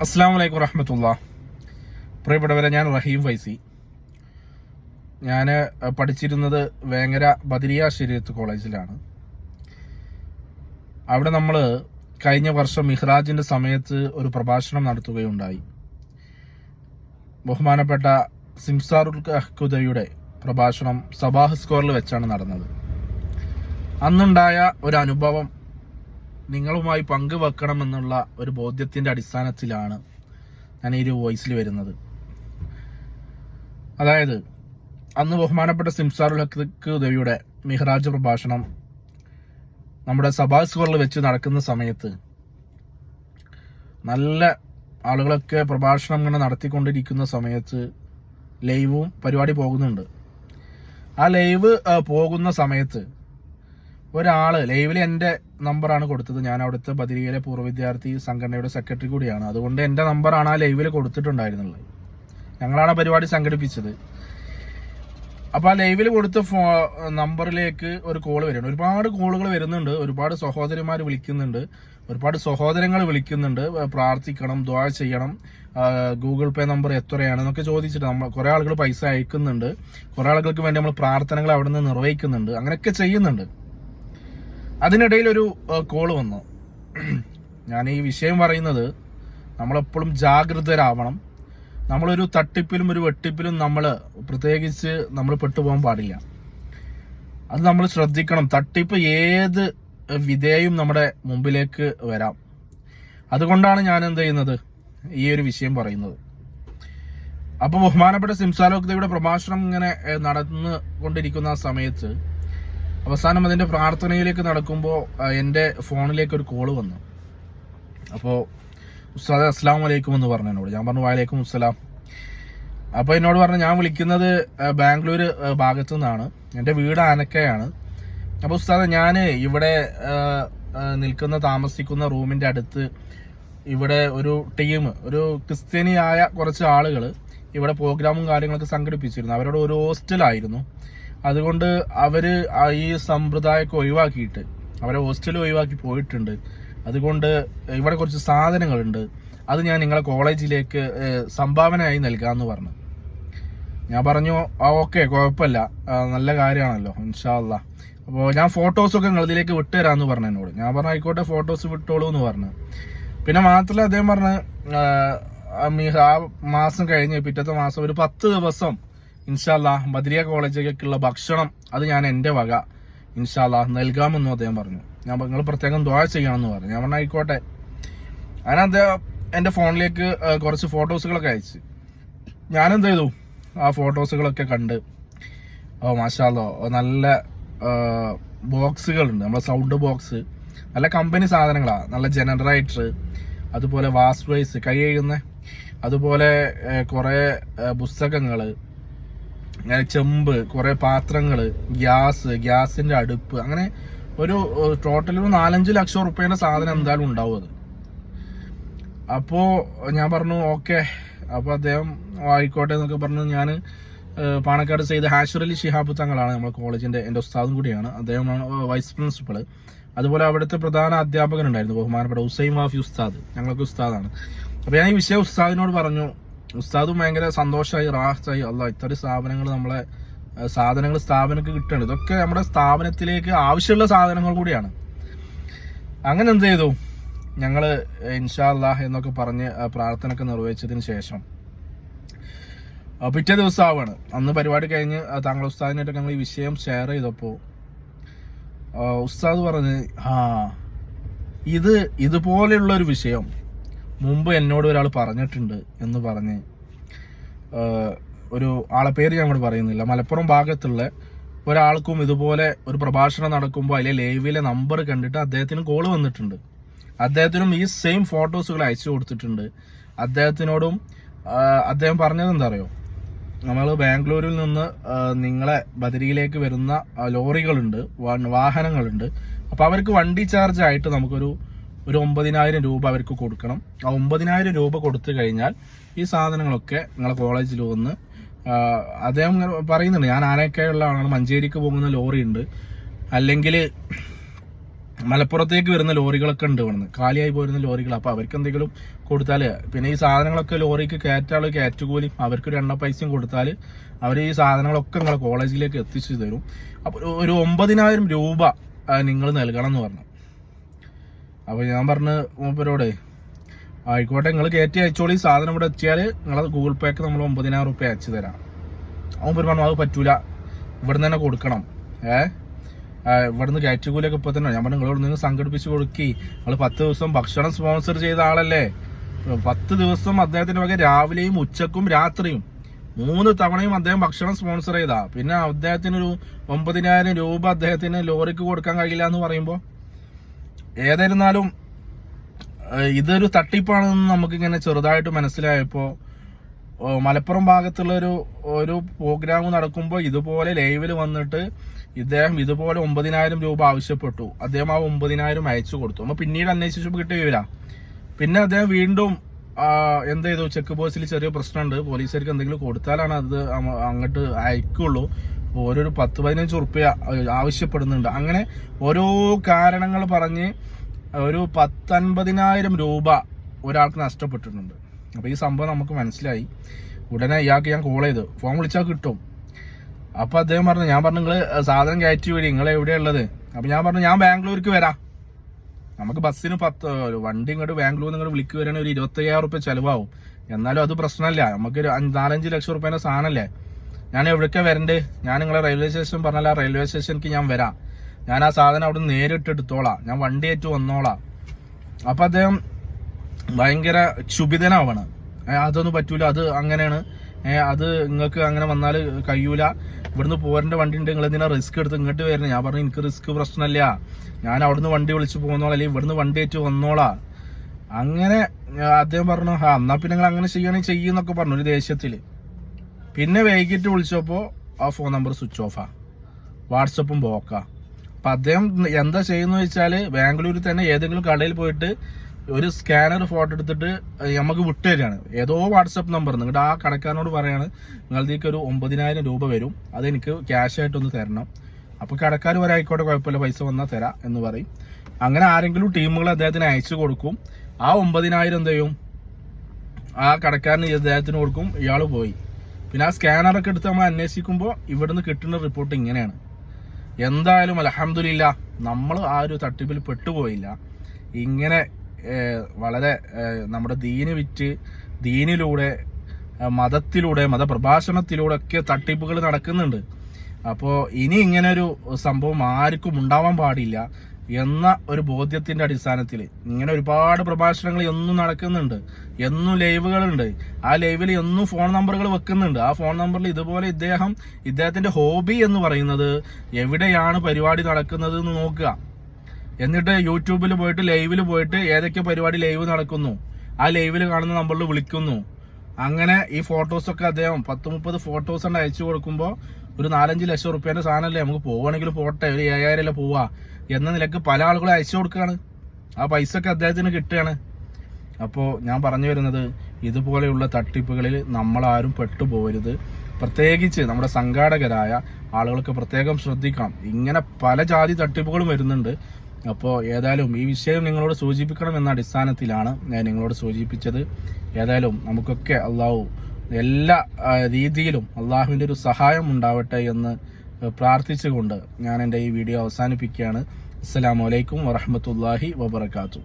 അസ്സാം വലൈക്കും വറഹമത്തുള്ള പ്രിയപ്പെട്ടവരെ ഞാൻ റഹീം ഫൈസി. ഞാൻ പഠിച്ചിരുന്നത് വേങ്ങര ബദരിയ ശരീരത്ത് കോളേജിലാണ്. അവിടെ നമ്മൾ കഴിഞ്ഞ വർഷം മിഹ്റാജിന്റെ സമയത്ത് ഒരു പ്രഭാഷണം നടത്തുകയുണ്ടായി. ബഹുമാനപ്പെട്ട സിംസാറുൽ അഹ്കുദയുടെ പ്രഭാഷണം സബാഹ് സ്കോറിൽ വെച്ചാണ് നടന്നത്. അന്നുണ്ടായ ഒരു അനുഭവം നിങ്ങളുമായി പങ്കുവെക്കണമെന്നുള്ള ഒരു ബോധ്യത്തിന്റെ അടിസ്ഥാനത്തിലാണ് ഞാൻ ഈ ഒരു വോയിസിൽ വരുന്നത്. അതായത് അന്ന് ബഹുമാനപ്പെട്ട സിംസാറുൽ ഹക്ക് ഉദവിയുടെ മിഹ്റാജ് പ്രഭാഷണം നമ്മുടെ സഭാ സ്കോറിൽ വെച്ച് നടക്കുന്ന സമയത്ത് നല്ല ആളുകളൊക്കെ പ്രഭാഷണം ഇങ്ങനെ നടത്തിക്കൊണ്ടിരിക്കുന്ന സമയത്ത് ലൈവും പരിപാടി പോകുന്നുണ്ട്. ആ ലൈവ് പോകുന്ന സമയത്ത് ഒരാൾ ലൈവിൽ എന്റെ നമ്പറാണ് കൊടുത്തത്. ഞാൻ അവിടുത്തെ ബദിരിയിലെ പൂർവ വിദ്യാർത്ഥി സംഘടനയുടെ സെക്രട്ടറി കൂടിയാണ്. അതുകൊണ്ട് എന്റെ നമ്പറാണ് ആ ലൈവിൽ കൊടുത്തിട്ടുണ്ടായിരുന്നുള്ളത് ഞങ്ങളാണ് പരിപാടി സംഘടിപ്പിച്ചത്. അപ്പൊ ആ ലൈവിൽ കൊടുത്ത ഫോ നമ്പറിലേക്ക് ഒരു കോൾ വരുന്നുണ്ട്. ഒരുപാട് കോളുകൾ വരുന്നുണ്ട്. ഒരുപാട് സഹോദരിമാർ വിളിക്കുന്നുണ്ട്. ഒരുപാട് സഹോദരങ്ങൾ വിളിക്കുന്നുണ്ട്. പ്രാർത്ഥിക്കണം ദ്വാ ചെയ്യണം. ഗൂഗിൾ പേ നമ്പർ എത്രയാണെന്നൊക്കെ ചോദിച്ചിട്ട് നമ്മൾ കുറെ ആളുകൾ പൈസ അയക്കുന്നുണ്ട്. കുറെ ആളുകൾക്ക് വേണ്ടി നമ്മൾ പ്രാർത്ഥനകൾ അവിടെ നിന്ന് നിർവഹിക്കുന്നുണ്ട്. അങ്ങനെയൊക്കെ ചെയ്യുന്നുണ്ട്. അതിനിടയിൽ ഒരു കോൾ വന്നു. ഞാൻ ഈ വിഷയം പറയുന്നത് നമ്മളെപ്പോഴും ജാഗ്രതരാവണം. നമ്മളൊരു തട്ടിപ്പിലും ഒരു വെട്ടിപ്പിലും നമ്മൾ പ്രത്യേകിച്ച് നമ്മൾ പെട്ടുപോകാൻ പാടില്ല. അത് നമ്മൾ ശ്രദ്ധിക്കണം. തട്ടിപ്പ് ഏത് വിധേയും നമ്മുടെ മുമ്പിലേക്ക് വരാം. അതുകൊണ്ടാണ് ഞാൻ എന്ത് ചെയ്യുന്നത്? ഈ ഒരു വിഷയം പറയുന്നത്. അപ്പോൾ ബഹുമാനപ്പെട്ട സിംസാലോക്തയുടെ പ്രഭാഷണം ഇങ്ങനെ നടന്നു കൊണ്ടിരിക്കുന്ന സമയത്ത് അവസാനം അതിന്റെ പ്രാർത്ഥനയിലേക്ക് നടക്കുമ്പോൾ എന്റെ ഫോണിലേക്ക് ഒരു കോൾ വന്നു. അപ്പോൾ ഉസ്താദ് അസ്സാം വലൈക്കും എന്ന് പറഞ്ഞു എന്നോട്. ഞാൻ പറഞ്ഞു വാലേക്കും അസ്സലാം. അപ്പോൾ എന്നോട് പറഞ്ഞു ഞാൻ വിളിക്കുന്നത് ബാംഗ്ലൂർ ഭാഗത്തു നിന്നാണ്. എന്റെ വീട് ആനക്കയാണ്. അപ്പോൾ ഉസ്താദ് ഞാൻ ഇവിടെ നിൽക്കുന്ന താമസിക്കുന്ന റൂമിന്റെ അടുത്ത് ഇവിടെ ഒരു ടീം ഒരു ക്രിസ്ത്യാനിയായ കുറച്ച് ആളുകൾ ഇവിടെ പ്രോഗ്രാമും കാര്യങ്ങളൊക്കെ സംഘടിപ്പിച്ചിരുന്നു. അവരുടെ ഒരു ഹോസ്റ്റലായിരുന്നു. അതുകൊണ്ട് അവർ ഈ സമ്പ്രദായമൊക്കെ ഒഴിവാക്കിയിട്ട് അവരെ ഹോസ്റ്റൽ ഒഴിവാക്കി പോയിട്ടുണ്ട്. അതുകൊണ്ട് ഇവിടെ കുറച്ച് സാധനങ്ങളുണ്ട്. അത് ഞാൻ നിങ്ങളെ കോളേജിലേക്ക് സംഭാവനയായി നൽകാമെന്ന് പറഞ്ഞു. ഞാൻ പറഞ്ഞു ആ ഓക്കെ കുഴപ്പമില്ല. നല്ല കാര്യമാണല്ലോ ഇൻഷാല്ല അപ്പോൾ ഞാൻ ഫോട്ടോസൊക്കെ നിങ്ങളിതിലേക്ക് വിട്ടുതരാമെന്ന് പറഞ്ഞു എന്നോട്. ഞാൻ പറഞ്ഞു ആയിക്കോട്ടെ ഫോട്ടോസ് വിട്ടോളൂ എന്ന് പറഞ്ഞു. പിന്നെ മാത്രമല്ല അദ്ദേഹം പറഞ്ഞ് ആ മാസം കഴിഞ്ഞ് പിറ്റത്തെ മാസം ഒരു പത്ത് ദിവസം ഇൻഷാല്ല ബദ്രിയ കോളേജിലേക്കുള്ള ഭക്ഷണം അത് ഞാൻ എന്റെ വക. ഇൻഷാല്ല നൽകാമെന്നും അദ്ദേഹം പറഞ്ഞു. ഞാൻ നിങ്ങൾ പ്രത്യേകം ദ്വാ ചെയ്യണമെന്ന് പറഞ്ഞു. ഞാൻ പറഞ്ഞു ആയിക്കോട്ടെ. അങ്ങനെ അദ്ദേഹം എന്റെ ഫോണിലേക്ക് കുറച്ച് ഫോട്ടോസുകളൊക്കെ അയച്ചു. ഞാനെന്ത് ചെയ്തു? ആ ഫോട്ടോസുകളൊക്കെ കണ്ട് ഓ മാഷാല്ലോ നല്ല ബോക്സുകളുണ്ട്. നമ്മളെ സൗണ്ട് ബോക്സ്. നല്ല കമ്പനി സാധനങ്ങളാണ് നല്ല ജനറേറ്റർ അതുപോലെ വാസ് വൈസ് കൈ കഴുകുന്ന. അതുപോലെ കുറേ പുസ്തകങ്ങൾ ചെമ്പ് കുറേ പാത്രങ്ങൾ ഗ്യാസ് ഗ്യാസിന്റെ അടുപ്പ് അങ്ങനെ ഒരു ടോട്ടൽ ഒരു നാലഞ്ച് ലക്ഷം റുപ്യേന്റെ സാധനം എന്തായാലും ഉണ്ടാവും അത്. അപ്പോ ഞാൻ പറഞ്ഞു ഓക്കെ. അപ്പൊ അദ്ദേഹം ആയിക്കോട്ടെ എന്നൊക്കെ പറഞ്ഞു ഞാൻ പാണക്കാട് ചെയ്ത ഹാഷർ അലി ശിഹാബ് തങ്ങളാണ് നമ്മുടെ കോളേജിന്റെ എന്റെ ഉസ്താദും കൂടിയാണ്. അദ്ദേഹമാണ് വൈസ് പ്രിൻസിപ്പൾ അതുപോലെ അവിടുത്തെ പ്രധാന അധ്യാപകൻ ഉണ്ടായിരുന്നു ബഹുമാനപ്പെട്ട ഹുസൈൻ വാഫി ഉസ്താദ്. ഞങ്ങൾക്ക് ഉസ്താദാണ്. അപ്പൊ ഞാൻ ഈ വിഷയ ഉസ്താദിനോട് പറഞ്ഞു ഉസ്താദും ഭയങ്കര സന്തോഷമായി റാഹത്തായി. അല്ല ഇത്തരം സ്ഥാപനങ്ങൾ നമ്മളെ സാധനങ്ങൾ സ്ഥാപനങ്ങൾക്ക് കിട്ടുകയാണ് ഇതൊക്കെ നമ്മുടെ സ്ഥാപനത്തിലേക്ക് ആവശ്യമുള്ള സാധനങ്ങൾ കൂടിയാണ്. അങ്ങനെ എന്ത് ചെയ്തു? ഞങ്ങൾ ഇൻഷാ അല്ലാഹ് എന്നൊക്കെ പറഞ്ഞ് പ്രാർത്ഥന പ്രാർത്ഥനയൊക്കെ നിർവഹിച്ചതിന് ശേഷം പിറ്റേ ദിവസം ആവാണ് അന്ന് പരിപാടി കഴിഞ്ഞ് താങ്കൾ ഉസ്താദിനായിട്ട് ഞങ്ങൾ ഈ വിഷയം ഷെയർ ചെയ്തപ്പോൾ ഉസ്താദ് പറഞ്ഞ് ആ ഇത് ഇതുപോലെയുള്ള ഒരു വിഷയം മുമ്പ് എന്നോട് ഒരാൾ പറഞ്ഞിട്ടുണ്ട് എന്ന് പറഞ്ഞ് ഒരു ആളെ പേര് ഞാൻ ഇവിടെ പറയുന്നില്ല. മലപ്പുറം ഭാഗത്തുള്ള ഒരാൾക്കും ഇതുപോലെ ഒരു പ്രഭാഷണം നടക്കുമ്പോൾ അതിലെ ലൈവിലെ നമ്പർ കണ്ടിട്ട് അദ്ദേഹത്തിന് കോൾ വന്നിട്ടുണ്ട്. അദ്ദേഹത്തിനും ഈ സെയിം ഫോട്ടോസുകൾ അയച്ചു കൊടുത്തിട്ടുണ്ട്. അദ്ദേഹത്തിനോടും അദ്ദേഹം പറഞ്ഞത് എന്താ അറിയോ നമ്മൾ ബാംഗ്ലൂരിൽ നിന്ന് നിങ്ങളെ ബദരിയിലേക്ക് വരുന്ന ലോറികളുണ്ട് വാഹനങ്ങളുണ്ട്. അപ്പോൾ അവർക്ക് വണ്ടി ചാർജ് ആയിട്ട് നമുക്കൊരു ഒരു ഒമ്പതിനായിരം രൂപ അവർക്ക് കൊടുക്കണം. ആ ഒമ്പതിനായിരം രൂപ കൊടുത്തു കഴിഞ്ഞാൽ ഈ സാധനങ്ങളൊക്കെ നിങ്ങളെ കോളേജിൽ വന്ന് അദ്ദേഹം പറയുന്നുണ്ട്. ഞാൻ ആനയൊക്കെയുള്ള ആളാണ്. മഞ്ചേരിക്ക് പോകുന്ന ലോറി ഉണ്ട്. അല്ലെങ്കിൽ മലപ്പുറത്തേക്ക് വരുന്ന ലോറികളൊക്കെ ഉണ്ട് വന്ന് കാലിയായി പോരുന്ന ലോറികൾ. അപ്പൊ അവർക്ക് എന്തെങ്കിലും കൊടുത്താൽ പിന്നെ ഈ സാധനങ്ങളൊക്കെ ലോറിക്ക് കയറ്റാൾ കയറ്റുകൂലി അവർക്ക് ഒരു എണ്ണ പൈസയും കൊടുത്താൽ അവർ ഈ സാധനങ്ങളൊക്കെ നിങ്ങളെ കോളേജിലേക്ക് എത്തിച്ചു തരും. അപ്പൊ ഒരു ഒമ്പതിനായിരം രൂപ നിങ്ങൾ നൽകണം എന്ന് പറഞ്ഞു. അപ്പൊ ഞാൻ പറഞ്ഞ് മൂപ്പരോടെ ആയിക്കോട്ടെ നിങ്ങൾ കയറ്റി അയച്ചോളി. സാധനം ഇവിടെ എത്തിയാൽ നിങ്ങളെ ഗൂഗിൾ പേക്ക് നമ്മൾ ഒമ്പതിനായിരം റുപ്യ അയച്ചു തരാം. മൂപ്പര് പറഞ്ഞു അത് പറ്റൂല. ഇവിടുന്ന് തന്നെ കൊടുക്കണം. ഏ? ഇവിടുന്ന് ഇവിടുന്ന് കയറ്റുകൂലിയൊക്കെ ഇപ്പൊ തന്നെ. ഞാൻ പറഞ്ഞു നിങ്ങൾ സംഘടിപ്പിച്ച് കൊടുക്കി. നിങ്ങൾ പത്ത് ദിവസം ഭക്ഷണം സ്പോൺസർ ചെയ്ത ആളല്ലേ? പത്ത് ദിവസം അദ്ദേഹത്തിന്റെ വക രാവിലെയും ഉച്ചക്കും രാത്രിയും മൂന്ന് തവണയും അദ്ദേഹം ഭക്ഷണം സ്പോൺസർ ചെയ്താ. പിന്നെ അദ്ദേഹത്തിന് ഒരു ഒമ്പതിനായിരം രൂപ അദ്ദേഹത്തിന് ലോറിക്ക് കൊടുക്കാൻ കഴിയില്ല എന്ന് പറയുമ്പോൾ ഏതായിരുന്നാലും ഇതൊരു തട്ടിപ്പാണെന്ന് നമുക്കിങ്ങനെ ചെറുതായിട്ട് മനസ്സിലായപ്പോൾ മലപ്പുറം ഭാഗത്തുള്ള ഒരു ഒരു പ്രോഗ്രാം നടക്കുമ്പോൾ ഇതുപോലെ ലൈവിൽ വന്നിട്ട് ഇദ്ദേഹം ഇതുപോലെ ഒമ്പതിനായിരം രൂപ ആവശ്യപ്പെട്ടു. അദ്ദേഹം ആ ഒമ്പതിനായിരം അയച്ചു കൊടുത്തു. അപ്പോൾ പിന്നീട് അന്വേഷിച്ചപ്പോൾ വിവര. പിന്നെ അദ്ദേഹം വീണ്ടും എന്ത് ചെയ്തു? ചെക്ക് പോസ്റ്റിൽ ചെറിയ പ്രശ്നമുണ്ട്. പോലീസുകാർക്ക് എന്തെങ്കിലും കൊടുത്താലാണ് അത് അങ്ങോട്ട് അയക്കുള്ളൂ. ഓരോരു പത്ത് പതിനഞ്ച് ഉറുപ്പ്യ ആവശ്യപ്പെടുന്നുണ്ട്. അങ്ങനെ ഓരോ കാരണങ്ങൾ പറഞ്ഞ് ഒരു പത്തൻപതിനായിരം രൂപ ഒരാൾക്ക് നഷ്ടപ്പെട്ടിട്ടുണ്ട്. അപ്പൊ ഈ സംഭവം നമുക്ക് മനസ്സിലായി. ഉടനെ ഇയാൾക്ക് ഞാൻ കോൾ ചെയ്തു. ഫോൺ വിളിച്ചാൽ കിട്ടും. അപ്പൊ അദ്ദേഹം പറഞ്ഞു ഞാൻ പറഞ്ഞു നിങ്ങൾ സാധനം കയറ്റി വിടി. നിങ്ങൾ എവിടെയുള്ളത് അപ്പൊ ഞാൻ പറഞ്ഞു ഞാൻ ബാംഗ്ലൂർക്ക് വരാം. നമുക്ക് ബസ്സിന് പത്ത് വണ്ടി ഇങ്ങോട്ട് ബാംഗ്ലൂർ നിങ്ങൾ വിളിക്ക് വരാണെങ്കിൽ ഒരു ഇരുപത്തയ്യായിരം റുപ്യ ചിലവാകും. എന്നാലും അത് പ്രശ്നമല്ല. നമുക്ക് ഒരു നാലഞ്ച് ലക്ഷം റുപ്യേന്റെ സാധനമല്ലേ? ഞാൻ എവിടേക്കാ വരണ്ട്? ഞാൻ നിങ്ങളെ റെയിൽവേ സ്റ്റേഷൻ പറഞ്ഞാൽ ആ റെയിൽവേ സ്റ്റേഷനിലേക്ക് ഞാൻ വരാം. ഞാൻ ആ സാധനം അവിടെ നേരിട്ട് എടുത്തോളാം. ഞാൻ വണ്ടി ഏറ്റു വന്നോളാം. അപ്പൊ അദ്ദേഹം ഭയങ്കര ക്ഷുഭിതനാവണം. അതൊന്നും പറ്റൂല. അത് അങ്ങനെയാണ്. അത് നിങ്ങൾക്ക് അങ്ങനെ വന്നാൽ കഴിയൂല. ഇവിടുന്ന് പോരേണ്ട വണ്ടി ഉണ്ട്. നിങ്ങൾ എന്തിനാ റിസ്ക് എടുത്ത് ഇങ്ങോട്ട് വരുന്നത് ഞാൻ പറഞ്ഞു എനിക്ക് റിസ്ക് പ്രശ്നമില്ല ഞാൻ അവിടുന്ന് വണ്ടി വിളിച്ച് പോകുന്നോളാം അല്ലെങ്കിൽ ഇവിടുന്ന് വണ്ടി ഏറ്റ് വന്നോളാം. അങ്ങനെ അദ്ദേഹം പറഞ്ഞു ആ എന്നാ പിന്നെ നിങ്ങൾ അങ്ങനെ ചെയ്യണമെങ്കിൽ ചെയ്യുന്നൊക്കെ പറഞ്ഞു ഒരു ദേഷ്യത്തിൽ. പിന്നെ വൈകിട്ട് വിളിച്ചപ്പോൾ ആ ഫോൺ നമ്പർ സ്വിച്ച് ഓഫാ വാട്സപ്പും ബ്ലോക്കാ അപ്പൊ അദ്ദേഹം എന്താ ചെയ്യുന്ന വെച്ചാൽ ബാംഗ്ലൂരിൽ തന്നെ ഏതെങ്കിലും കടയിൽ പോയിട്ട് ഒരു സ്കാനർ ഫോട്ടോ എടുത്തിട്ട് നമുക്ക് വിട്ടുതരാണ് ഏതോ വാട്സപ്പ് നമ്പർ നിങ്ങളുടെ ആ കടക്കാരനോട് പറയാണ് നിങ്ങളത്തേക്ക് ഒരു ഒമ്പതിനായിരം രൂപ വരും. അതെനിക്ക് ക്യാഷ് ആയിട്ടൊന്ന് തരണം. അപ്പോൾ കടക്കാർ വരായിക്കോട്ടെ കുഴപ്പമില്ല പൈസ വന്നാൽ തരാം എന്ന് പറയും. അങ്ങനെ ആരെങ്കിലും ടീമുകൾ അദ്ദേഹത്തിന് അയച്ചു കൊടുക്കും. ആ ഒമ്പതിനായിരം എന്ത് ചെയ്യും? ആ കടക്കാരന് അദ്ദേഹത്തിന് കൊടുക്കും. ഇയാൾ പോയി. പിന്നെ ആ സ്കാനറൊക്കെ എടുത്ത് നമ്മൾ അന്വേഷിക്കുമ്പോൾ ഇവിടുന്ന് കിട്ടുന്ന റിപ്പോർട്ട് ഇങ്ങനെയാണ്. എന്തായാലും അലഹമില്ല നമ്മൾ ആ ഒരു തട്ടിപ്പിൽ പെട്ടുപോയില്ല. ഇങ്ങനെ വളരെ നമ്മുടെ ദീന് വിറ്റ് ദീനിലൂടെ മതത്തിലൂടെ മതപ്രഭാഷണത്തിലൂടെ ഒക്കെ തട്ടിപ്പുകൾ നടക്കുന്നുണ്ട്. അപ്പോൾ ഇനി ഇങ്ങനെ ഒരു സംഭവം ആർക്കും ഉണ്ടാവാൻ പാടില്ല. എന്ന ഒരു ബോധ്യത്തിന്റെ അടിസ്ഥാനത്തിൽ ഇങ്ങനെ ഒരുപാട് പ്രഭാഷണങ്ങൾ എന്നും നടക്കുന്നുണ്ട് എന്നും ലൈവുകളുണ്ട്. ആ ലൈവിൽ എന്നും ഫോൺ നമ്പറുകൾ വെക്കുന്നുണ്ട്. ആ ഫോൺ നമ്പറിൽ ഇതുപോലെ ഇദ്ദേഹം ഇദ്ദേഹത്തിന്റെ ഹോബി എന്ന് പറയുന്നത് എവിടെയാണ് പരിപാടി നടക്കുന്നത് എന്ന് നോക്കുക. എന്നിട്ട് യൂട്യൂബിൽ പോയിട്ട് ലൈവിൽ പോയിട്ട് ഏതൊക്കെ പരിപാടി ലൈവ് നടക്കുന്നു ആ ലൈവിൽ കാണുന്ന നമ്പറിൽ വിളിക്കുന്നു. അങ്ങനെ ഈ ഫോട്ടോസൊക്കെ അദ്ദേഹം പത്ത് മുപ്പത് ഫോട്ടോസ് ഉണ്ട് അയച്ചു കൊടുക്കുമ്പോൾ ഒരു നാലഞ്ച് ലക്ഷം റുപ്യേന്റെ സാധനമല്ലേ നമുക്ക് പോവുകയാണെങ്കിൽ പോട്ടെ ഒരു ഏഴായിരം അല്ലേ പോവാ എന്ന നിലയ്ക്ക് പല ആളുകളും അയച്ചു കൊടുക്കുകയാണ്. ആ പൈസ ഒക്കെ അദ്ദേഹത്തിന് കിട്ടുകയാണ്. അപ്പോൾ ഞാൻ പറഞ്ഞു വരുന്നത് ഇതുപോലെയുള്ള തട്ടിപ്പുകളിൽ നമ്മളാരും പെട്ടുപോകരുത്. പ്രത്യേകിച്ച് നമ്മുടെ സംഘാടകരായ ആളുകൾക്ക് പ്രത്യേകം ശ്രദ്ധിക്കണം ഇങ്ങനെ പല ജാതി തട്ടിപ്പുകളും വരുന്നുണ്ട്. അപ്പോൾ ഏതായാലും ഈ വിഷയം നിങ്ങളോട് സൂചിപ്പിക്കണം എന്ന അടിസ്ഥാനത്തിലാണ് ഞാൻ നിങ്ങളോട് സൂചിപ്പിച്ചത്. ഏതായാലും നമുക്കൊക്കെ അള്ളാഹു എല്ലാ രീതിയിലും അള്ളാഹുവിന്റെ ഒരു സഹായം ഉണ്ടാവട്ടെ എന്ന് പ്രാർത്ഥിച്ചുകൊണ്ട് ഞാൻ എന്റെ ഈ വീഡിയോ അവസാനിപ്പിക്കുകയാണ്. അസ്സാം വലൈക്കും വറഹമത്തല്ലാഹി വബർക്കാത്തു